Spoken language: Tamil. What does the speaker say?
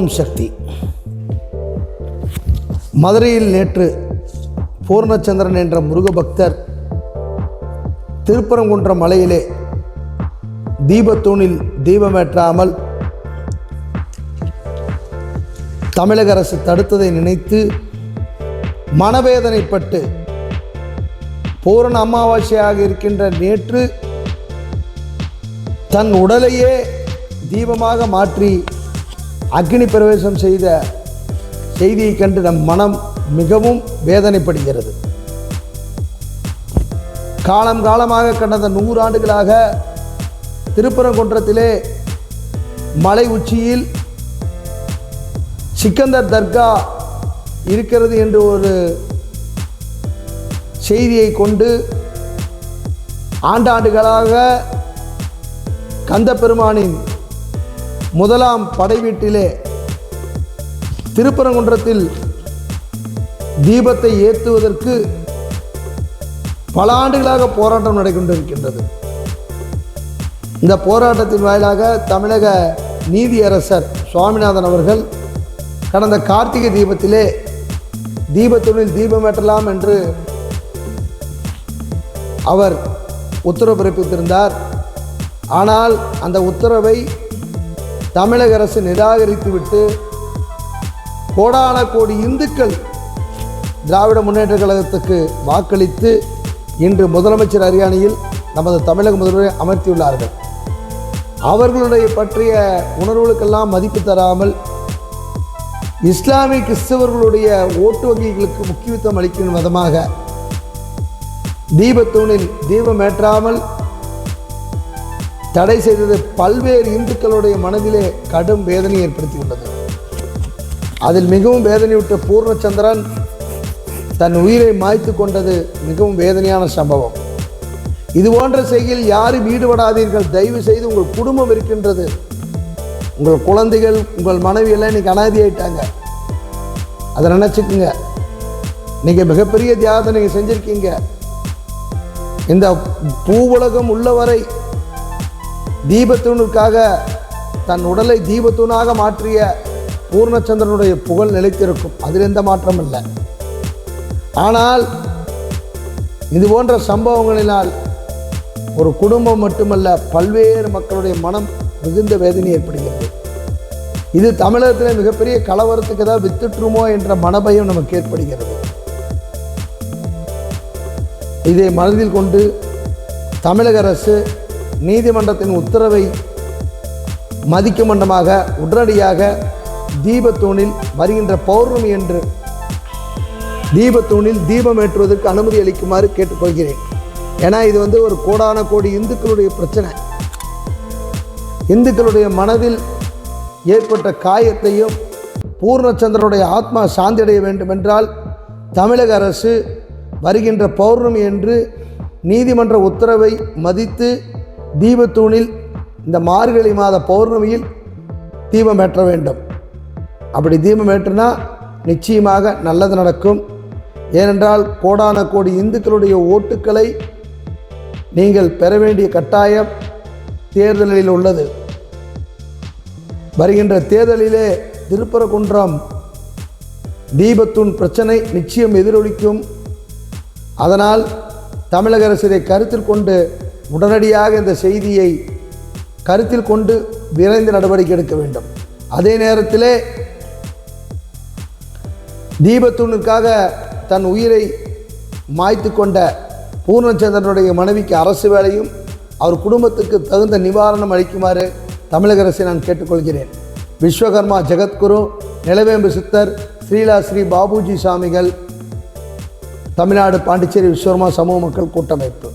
ஓம் சக்தி. மதுரையில் நேற்று பூர்ணச்சந்திரன் என்ற முருக பக்தர் திருப்பரங்குன்ற மலையிலே தீபத்தூணில் தீபமேற்றாமல் தமிழக அரசு தடுத்ததை நினைத்து மனவேதனைப்பட்டு பூரண அமாவாசையாக இருக்கின்ற நேற்று தன் உடலையே தீபமாக மாற்றி அக்னி பிரவேசம் செய்த செய்தியை கண்டு நம் மனம் மிகவும் வேதனைப்படுகிறது. காலம் காலமாக கடந்த நூறாண்டுகளாக திருப்பரங்குன்றத்திலே மலை உச்சியில் சிக்கந்தர் தர்கா இருக்கிறது என்று ஒரு செய்தியை கொண்டு ஆண்டாண்டுகளாக கந்த பெருமானின் முதலாம் படை வீட்டிலே திருப்பரங்குன்றத்தில் தீபத்தை ஏற்றுவதற்கு பல ஆண்டுகளாக போராட்டம் நடைபெற்றிருக்கின்றது. இந்த போராட்டத்தின் வாயிலாக தமிழக நீதியரசர் சுவாமிநாதன் அவர்கள் கடந்த கார்த்திகை தீபத்திலே தீபத்துணில் தீபமேற்றலாம் என்று அவர் உத்தரவு பிறப்பித்திருந்தார். ஆனால் அந்த உத்தரவை தமிழக அரசு நிராகரித்துவிட்டு கோடான கோடி இந்துக்கள் திராவிட முன்னேற்ற கழகத்துக்கு வாக்களித்து இன்று முதலமைச்சர் அரியானையில் நமது தமிழக முதல்வரை அமர்த்தியுள்ளார்கள். அவர்களுடைய பற்றிய உணர்வுகளுக்கெல்லாம் மதிப்பு தராமல் இஸ்லாமிய கிறிஸ்தவர்களுடைய ஓட்டு வங்கிகளுக்கு முக்கியத்துவம் அளிக்கும் விதமாக தீபத்தூணில் தீபமேற்றாமல் தடை செய்தது பல்வேறு இந்துக்களுடைய மனதிலே கடும் வேதனை ஏற்படுத்தியுள்ளது. அதில் மிகவும் வேதனையுற்ற பூர்ணச்சந்திரன் தன் உயிரை மாய்த்து கொண்டது மிகவும் வேதனையான சம்பவம். இது போன்ற செய்கையில் யாரும் ஈடுபடாதீர்கள். தயவு செய்து உங்கள் குடும்பம் இருக்கின்றது. உங்கள் குழந்தைகள் உங்கள் மனைவி எல்லாம் இன்னைக்கு அனாதியாயிட்டாங்க. அதை நினச்சிக்குங்க. நீங்கள் மிகப்பெரிய தியாகத்தை நீங்கள் செஞ்சுருக்கீங்க. இந்த பூவுலகம் உள்ளவரை தீபத்தூணுக்காக தன் உடலை தீபத்தூணாக மாற்றிய பூர்ணச்சந்திரனுடைய புகழ் நிலைத்திருக்கும். அதில் எந்த மாற்றம் இல்லை. ஆனால் இது போன்ற சம்பவங்களினால் ஒரு குடும்பம் மட்டுமல்ல பல்வேறு மக்களுடைய மனம் மிகுந்த வேதனை ஏற்படுகிறது. இது தமிழகத்தில் மிகப்பெரிய கலவரத்துக்கு ஏதாவது வித்துட்டுருமோ என்ற மனபயம் நமக்கு ஏற்படுகிறது. இதை மனதில் கொண்டு தமிழக அரசு நீதிமன்றத்தின் உத்தரவை மதிக்கும் மண்டமாக உடனடியாக தீபத்தூணில் வருகின்ற பௌர்ணமி என்று தீபத்தூணில் தீபம் ஏற்றுவதற்கு அனுமதி அளிக்குமாறு கேட்டுக்கொள்கிறேன். ஏன்னா இது வந்து ஒரு கோடான கோடி இந்துக்களுடைய பிரச்சனை. இந்துக்களுடைய மனதில் ஏற்பட்ட காயத்தையும் பூர்ணச்சந்திரனுடைய ஆத்மா சாந்தியடைய வேண்டுமென்றால் தமிழக அரசு வருகின்ற பௌர்ணமி என்று நீதிமன்ற உத்தரவை மதித்து தீபத்தூணில் இந்த மார்கழி மாத பௌர்ணமியில் தீபம் ஏற்ற வேண்டும். அப்படி தீபம் ஏற்றினா நிச்சயமாக நல்லது நடக்கும். ஏனென்றால் கோடான கோடி இந்துக்களுடைய ஓட்டுக்களை நீங்கள் பெற வேண்டிய கட்டாயம் தேர்தலில் உள்ளது. வருகின்ற தேர்தலிலே திருப்பரங்குன்றம் தீபத்தூண் பிரச்சனை நிச்சயம் எதிரொலிக்கும். அதனால் தமிழக அரசு இதை கருத்தில் கொண்டு உடனடியாக இந்த செய்தியை கருத்தில் கொண்டு விரைந்து நடவடிக்கை எடுக்க வேண்டும். அதே நேரத்திலே தீபத்தூணுக்காக தன் உயிரை மாய்த்து கொண்ட பூர்ணச்சந்திரனுடைய மனைவிக்கு அரசு வேலையும் அவர் குடும்பத்துக்கு தகுந்த நிவாரணம் அளிக்குமாறு தமிழக அரசை நான் கேட்டுக்கொள்கிறேன். விஸ்வகர்மா ஜெகத்குரு நிலவேம்பு சித்தர் ஸ்ரீலா ஸ்ரீ பாபுஜி சாமிகள் தமிழ்நாடு பாண்டிச்சேரி விஸ்வகர்மா சமூக மக்கள் கூட்டமைப்பு.